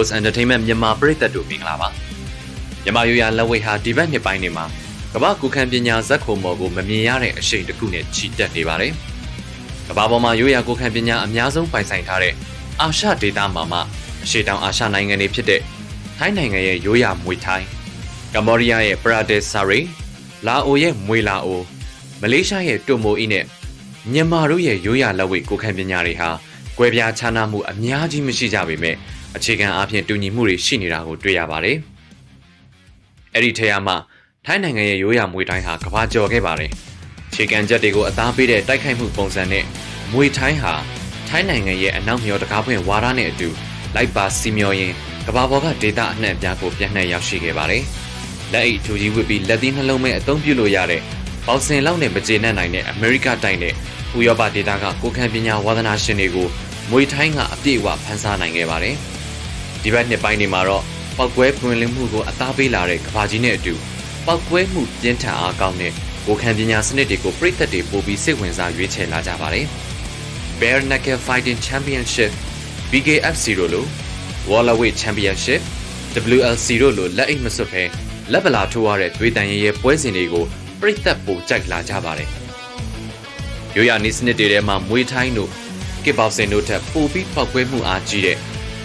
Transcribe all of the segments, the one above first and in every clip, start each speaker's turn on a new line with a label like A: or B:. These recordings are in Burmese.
A: Toast Entertainment မြန်မာပရိသတ်တို့မင်္ဂလာပါမြန်မာရိုးရာလက်ဝဲဟာဒီဘက်နှစ်ပိုင်းတွေမှာကမ္ဘာကုခံပညာဇက်ခုံမော်ကိုမမြင်ရတဲ့အရှိန်တစ်ခုနဲ့ချီတက်နေပါတယ်ကမ္ဘာပေါ်မှာရိုးရာကုခံပညာအများဆုံးပိုင်ဆိုင်ထားတဲ့အာရှဒေသမှာမှအရှေ့တောင်အာရှနိုင်ငံတွေဖြစ်တဲ့ထိုင်းနိုင်ငံရဲ့ရိုးရာမွေထိုင်းကမ္ဘောဒီးယားရဲ့ပရာဒက်ဆာရီလာအိုရဲ့မွေလာအိုမလေးရှားရဲ့တွမိုအီနဲ့မြန်မာတို့ရဲ့ရိုးရာလက်ဝဲကုခံပညာတွေဟာကွဲပြားခြားနားမှုအများကြီးမရှိကြပေမဲ့ အခြေခံအားဖြင့်တူညီမှုတွေရှိနေတာကိုတွေ့ရပါတယ်။အဲ့ဒီထဲမှာထိုင်းနိုင်ငံရဲ့ရိုးရာမွေတိုင်းဟာကဘာကျော်ခဲ့ပါတယ်။ခြေကန်ချက်တွေကိုအသားပေးတဲ့တိုက်ခိုက်မှုပုံစံနဲ့မွေတိုင်းဟာထိုင်းနိုင်ငံရဲ့အနောက်မျောတကားပွင့်ဝါဒနဲ့အတူလိုက်ပါစီမျောရင်ကဘာပေါ်ကဒေတာအနှံ့အပြားကိုပြန့်နှံ့ရောက်ရှိခဲ့ပါတယ်။လက်အိတ်ထူကြီးဝစ်ပြီးလက်သီးနှလုံးမဲ့အသုံးပြုလို့ရတဲ့ပေါစင်လောက်နဲ့မကျေနပ်နိုင်တဲ့အမေရိကတိုင်းနဲ့ဥရောပဒေတာကကိုခံပညာဝါသနာရှင်တွေကိုမွေထိုင်းကအပြည့်အဝဖန်ဆားနိုင်ခဲ့ပါတယ်။ ဒီဘက်နှစ်ပိုင်းတွေမှာတော့ပောက်ကွဲပွင့်လင်းမှုကိုအသားပေးလာတဲ့ကဘာကြီးနဲ့အတူပောက်ကွဲမှုပြင်းထန်အားကောင်းတဲ့ကိုခံပညာစနစ်တွေကိုပြည်သက်တွေပို့ပြီးစိတ်ဝင်စားရွေးချယ်လာကြပါတယ်။ Bare Knuckle Fighting Championship BKFC တို့လို Wallaway Championship WLC တို့လိုလက်အိတ်မစွတ်ဘဲလက်ပလာထိုးရတဲ့သွေးတန်ရဲရဲပွဲစဉ်တွေကိုပြည်သက်ပို့ကြိုက်လာကြပါတယ်။ရိုးရာနေစနစ်တွေထဲမှာမွေးထိုင်းတို့ကစ်ဘောက်ဆင်တို့ထက်ပိုပြီးပောက်ကွဲမှုအားကြီးတဲ့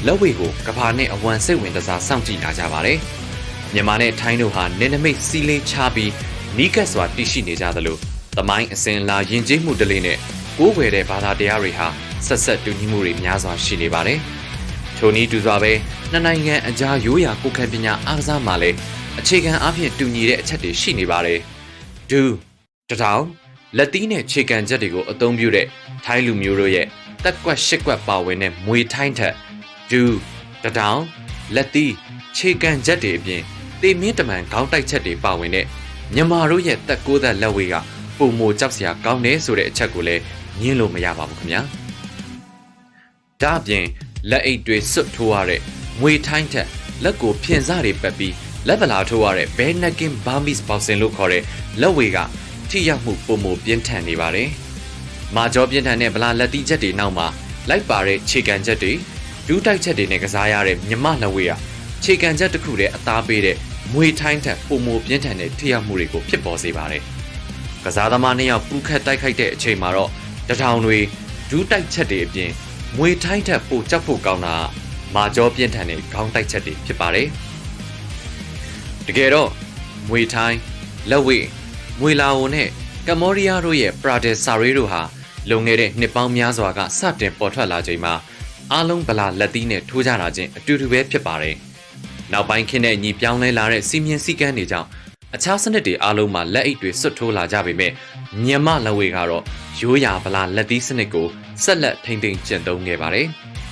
A: လက်ဝဲကိုကဘာနဲ့အဝံစိတ်ဝင်စားစောင့်ကြည့်လာကြပါတယ်။မြန်မာနဲ့ထိုင်းတို့ဟာနေနမိတ်စီးလေးချပြီးနီးကပ်စွာတည်ရှိနေကြသလိုသမိုင်းအစဉ်လာယဉ်ကျေးမှုတလေးနဲ့ကိုးကွယ်တဲ့ဘာသာတရားတွေဟာဆက်ဆက်တူညီမှုတွေများစွာရှိနေပါတယ်။ထိုနည်းတူစွာပဲနှစ်နိုင်ငံအကြားရိုးရာကိုယ်ခံပညာအားကစားမှာလည်းအခြေခံအဖြစ်တူညီတဲ့အချက်တွေရှိနေပါတယ်။ဒူတထောင်လက်သီးနဲ့ခြေကန်ချက်တွေကိုအသုံးပြုတဲ့ထိုင်းလူမျိုးတို့ရဲ့တက်ကွက်ရှစ်ကွက်ပါဝင်တဲ့မွေထိုင်းထက် ဒူတထောင်လက်သီးခြေကန်ချက်တွေအပြင်တေမင်းတမန်ခေါင်းတိုက်ချက်တွေပါဝင်တဲ့မြန်မာတို့ရဲ့တက်ကိုးသက်လက်ဝေးကပုံမိုကြောက်စရာကောင်းတယ်ဆိုတဲ့အချက်ကိုလည်းညင်းလို့မရပါဘူးခင်ဗျာဒါအပြင်လက်အိတ်တွေစွတ်ထိုးရတဲ့မွေထိုင်းထက်လက်ကိုဖြင်စတွေပက်ပြီးလက်ပလာထိုးရတဲ့ bare necking burmese boxing လို့ခေါ်တဲ့လက်ဝေကထိရောက်မှုပုံမပြင်းထန်နေပါတယ်။မာကျောပြင်းထန်တဲ့ဗလာလက်တီးချက်တွေနောက်မှာလိုက်ပါတဲ့ခြေကန်ချက်တွေ ဒူးတိုက်ချက်တွေနဲ့ကစားရတဲ့မြမလက်ဝေကခြေကန်ချက်တစ်ခုတည်းအသားပေးတဲ့မွေထိုင်းထက်ပုံမပြင်းထန်တဲ့ထိရောက်မှုတွေကိုဖြစ်ပေါ်စေပါတယ်။ကစားသမားနှစ်ယောက်ပူခတ်တိုက်ခိုက်တဲ့အချိန်မှာတော့တထောင်တွေဒူးတိုက်ချက်တွေအပြင်မွေထိုင်းထက်ပိုကြောက်ဖို့ကောင်းတာမာကျောပြင်းထန်တဲ့ခေါင်းတိုက်ချက်တွေဖြစ်ပါတယ်။တကယ်တော့မွေထိုင်းလက်ဝေးမွေလာအိုနဲ့ကမ္ဘောဒီးယားတို့ရဲ့ပရာဒက်ဆာရီတို့ဟာလွန်ခဲ့တဲ့နှစ်ပေါင်းများစွာကစတင်ပေါ်ထွက်လာချိန်မှာ အားလုံးဗလာလက်သီးနဲ့ထိုးကြတာချင်းအတူတူပဲဖြစ်ပါတယ်။နောက်ပိုင်းခင်းတဲ့ညီပြောင်းလဲလာတဲ့စီမင်းစည်းကမ်းတွေကြောင့်အခြားစနစ်တွေအားလုံးမှာလက်အိတ်တွေစွတ်ထိုးလာကြပေမဲ့မြန်မာလက်ဝဲကတော့ရိုးရာဗလာလက်သီးစနစ်ကိုဆက်လက်ထိမ့်သိမ်းကျင့်သုံးခဲ့ပါတယ်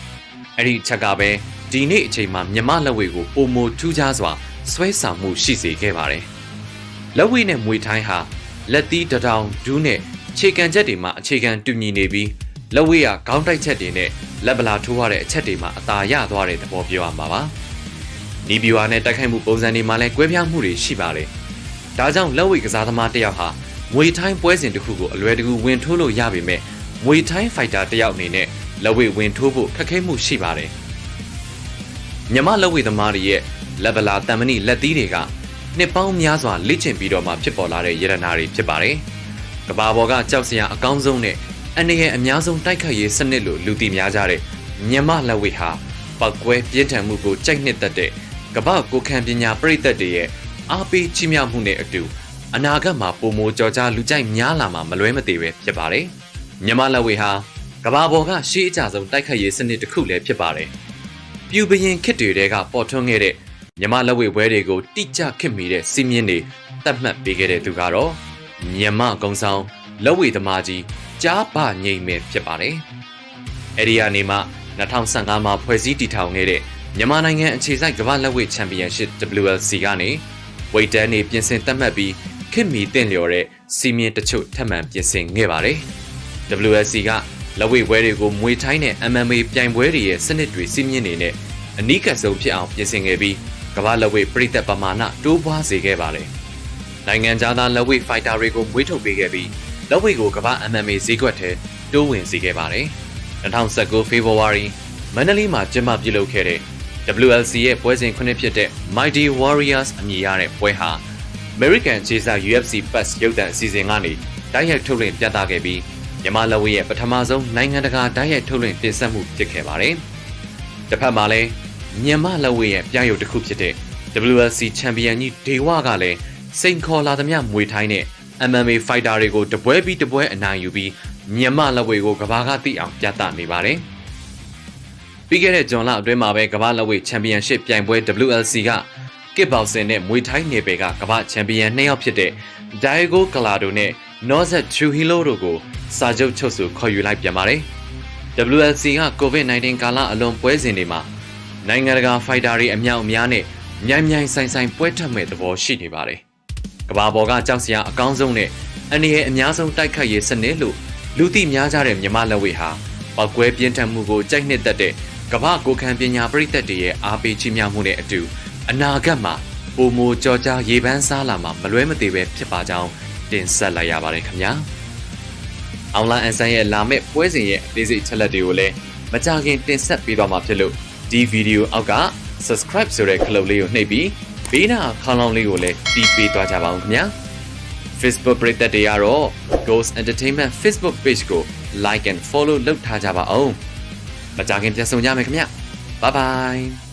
A: ။အဲ့ဒီချက်ကပဲဒီနေ့အချိန်မှာမြန်မာလက်ဝဲကိုပုံမထူးခြားစွာဆွဲဆောင်မှုရှိစေခဲ့ပါတယ်။လက်ဝဲနဲ့မွေထိုင်းဟာလက်သီးတထောင်ဒူးနဲ့ခြေကန်ချက်တွေမှာအခြေခံတူညီနေပြီး လက်ဝဲကခေါင်းတိုက်ချက်တွေနဲ့လက်ပလာထိုးရတဲ့အချက်တွေမှာအသာရသွားတဲ့သဘောပြောရမှာပါ။နီးဘီဝါနဲ့တိုက်ခိုက်မှုပုံစံတွေမှာလည်းကွဲပြားမှုတွေရှိပါတယ်။ဒါကြောင့်လက်ဝဲကစားသမားတစ်ယောက်ဟာမွေထိုင်းပွဲစဉ်တစ်ခုကိုအလွယ်တကူဝင်ထိုးလို့ရပေမဲ့မွေထိုင်းဖိုက်တာတစ်ယောက်အနေနဲ့လက်ဝဲဝင်ထိုးဖို့ခက်ခဲမှုရှိပါတယ်။မြမလက်ဝဲသမားတွေရဲ့လက်ပလာတံမဏိလက်သီးတွေကနှစ်ပေါင်းများစွာလေ့ကျင့်ပြီးတော့မှဖြစ်ပေါ်လာတဲ့ရတနာတွေဖြစ်ပါတယ်။ကဘာပေါ်ကကြောက်စရာအကောင်းဆုံးနဲ့ အနေရဲ့အများဆုံးတိုက်ခတ်ရေးစနစ်လို့လူသိများကြတဲ့မြန်မာလက်ဝဲဟာပောက်ကွဲပြင်းထန်မှုကိုကြိုက်နှစ်သက်တဲ့ကမ္ဘာကိုခံပညာပရိသတ်တွေရဲ့အားပေးချီးမြှောက်မှုနဲ့အတူအနာဂတ်မှာပုံမိုကြော်ကြားလူကြိုက်များလာမှာမလွဲမသွေပဲဖြစ်ပါတယ်။မြန်မာလက်ဝဲဟာကမ္ဘာပေါ်ကရှေးအကြဆုံးတိုက်ခတ်ရေးစနစ်တစ်ခုလည်းဖြစ်ပါတယ်။ပြူဘရင်ခစ်တွေကပေါ်ထွန်းခဲ့တဲ့မြမလက်ဝဲပွဲတွေကိုတိကျခစ်မိတဲ့စီးမြင့်တွေတတ်မှတ်ပေးခဲ့တဲ့သူကတော့မြမကုံဆောင်လက်ဝဲသမားကြီး ကြားပငိမ့်မဲ့ဖြစ်ပါတယ်။အဲဒီကနေမှ2015မှာဖွဲ့စည်းတည်ထောင်ခဲ့တဲ့မြန်မာနိုင်ငံအခြေစိုက်ကမ္ဘာလက်ဝဲချန်ပီယံရှစ် WLC ကနေဝိတ်တန်းနေပြင်ဆင်တတ်မှတ်ပြီးခစ်မီတင့်လျော်တဲ့စီမင်းတချို့ထပ်မံပြင်ဆင်ခဲ့ပါတယ်။ WLC ကလက်ဝဲပွဲတွေကိုမွေထိုင်းတဲ့ MMA ပြိုင်ပွဲတွေရဲ့စနစ်တွေစီးမြင့်နေတဲ့အနီးကပ်ဆုံးဖြစ်အောင်ပြင်ဆင်ခဲ့ပြီးကမ္ဘာလက်ဝဲပြည်သက်ပမာဏတိုးပွားစေခဲ့ပါတယ်။နိုင်ငံသားလက်ဝဲဖိုက်တာတွေကိုမွေးထုတ်ပေးခဲ့ပြီး လက်ဝဲကိုကမ္ဘာ MMA ဈေးကွက်ထဲတိုးဝင်စေခဲ့ပါတယ်။2019 February မန္တလေးမှာကျင်းပပြုလုပ်ခဲ့တဲ့ WLC ရဲ့ပွဲစဉ်ခုနှစ်ဖြစ်တဲ့ Mighty Warriors အမည်ရတဲ့ပွဲဟာ American ခြေစာ UFC Pass ရုပ်သံအစီအစဉ်ကနေတိုက်ရိုက်ထုတ်လွှင့်ပြသခဲ့ပြီးမြန်မာလက်ဝဲရဲ့ပထမဆုံးနိုင်ငံတကာတိုက်ရိုက်ထုတ်လွှင့်တင်ဆက်မှုဖြစ်ခဲ့ပါတယ်။တစ်ဖက်မှာလည်းမြန်မာလက်ဝဲရဲ့ပြရုပ်တစ်ခုဖြစ်တဲ့ WLC ချန်ပီယံကြီးဒေဝကလည်းစိန်ခေါ်လာသမျှမွေထိုင်းတဲ့ MMA fighter တွေကိုတပွဲပြီးတပွဲအနိုင်ယူပြီးမြန်မာလက်ဝဲကိုကဘာကသိအောင်ပြသနေပါတယ်။ပြီးခဲ့တဲ့ဂျွန်လအတွင်းမှာပဲကမ္ဘာလက်ဝဲချန်ပီယံရှစ်ပြိုင်ပွဲ WLC ကကစ်ဘောက်ဆင်နဲ့မွေထိုင်းနယ်ပယ်ကကမ္ဘာချန်ပီယံနှစ်ယောက်ဖြစ်တဲ့ Diego Calado နဲ့ Nozat Trujillo တို့ကိုစာချုပ်ချုပ်ဆိုခေါ်ယူလိုက်ပြန်ပါတယ်။ WLC က COVID-19 ကာလအလွန်ပွဲစဉ်တွေမှာနိုင်ငံတကာဖိုက်တာတွေအများအများနဲ့မြိုင်မြိုင်ဆိုင်ဆိုင်ပွဲထွက်မဲ့သဘောရှိနေပါတယ်။ ကမ္ဘာပေါ်ကကြောက်စရာအကောင်းဆုံးနဲ့အနေရဲ့အများဆုံးတိုက်ခတ်ရေးစနစ်လို့လူသိများကြတဲ့မြမလက်ဝဲဟာပောက်ကွဲပြင်းထန်မှုကိုကြိုက်နှစ်သက်တဲ့ကမ္ဘာကိုခံပညာပရိသတ်တွေရဲ့အားပေးချီးမြှောက်မှုနဲ့အတူအနာဂတ်မှာပုံမကြော်ကြားရေပန်းစားလာမှာမလွဲမသွေပဲဖြစ်ပါကြောင်းတင်ဆက်လိုက်ရပါတယ်ခင်ဗျာ။ online အန်ဆန်ရဲ့လာမယ့်ပွဲစဉ်ရဲ့အသေးစိတ်ချက်လက်တွေကိုလည်းမကြခင်တင်ဆက်ပေးသွားမှာဖြစ်လို့ဒီဗီဒီယိုအောက်က subscribe ဆိုတဲ့ခလုတ်လေးကိုနှိပ်ပြီး ဘေးနာခေါင်းလောင်းလေးကိုလည်းတီးပေးသွားကြပါဦးခင်ဗျာ Facebook ပရိသတ်တွေကတော့ Ghost Entertainment Facebook page ကို like and follow လုပ်ထားကြပါအောင်မကြခင်ပြန်ဆောင်ကြမယ်ခင်ဗျ Bye bye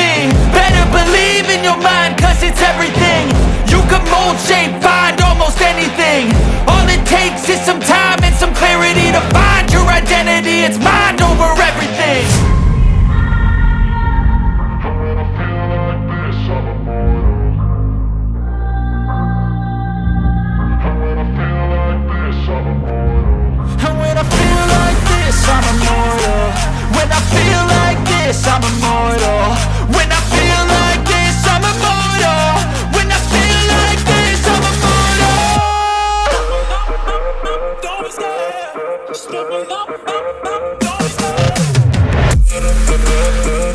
B: Thank you.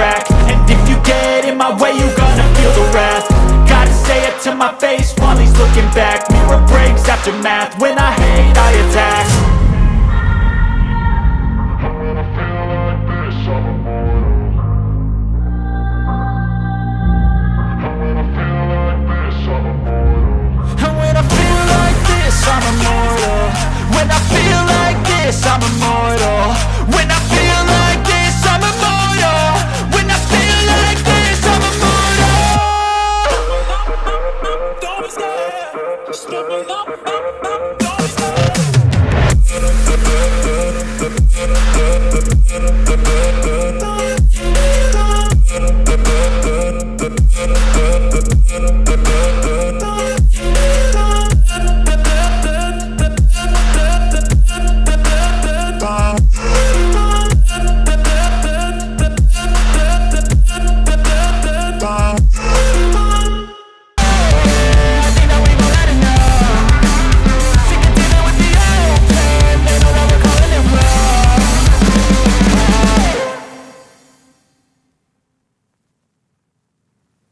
B: track And if you get in my way, you're gonna feel the wrath. Gotta say it to my face while he's looking back. Mirror breaks after math when I